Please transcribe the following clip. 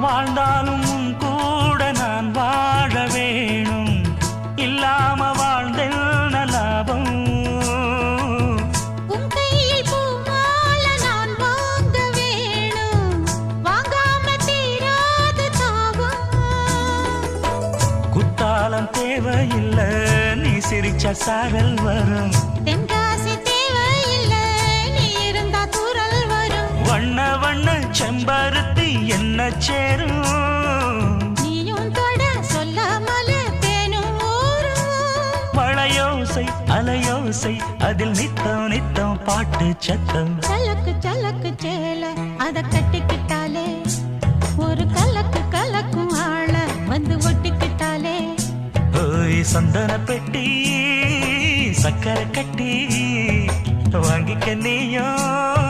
வாழ்ந்தாலும் உன் கூட நான் வாழ வேணும். இல்லாம வாழ்ந்தல் லாபம்? தேவையில்லை நீ சிரிச்ச சாரல் வரும். தென்காசி தேவையில்லை நீ இருந்தா தூரல் வரும். வண்ண வண்ண செம்பருத்த சேரும். நீயும் தொட சொல்லாமல தேனும் மழையோசை அலையோசை அதில் நித்தம் நித்தம் பாட்டு சத்தம். சலக்கு சலக்கு சேல அத கட்டிக்கிட்டாலே. ஒரு கலக்கு கலக்கும் ஆள வந்து ஒட்டிக்கிட்டாலே. ஓய் சந்தன பெட்டி சக்கரை கட்டி வாங்கிக்க நீயும்.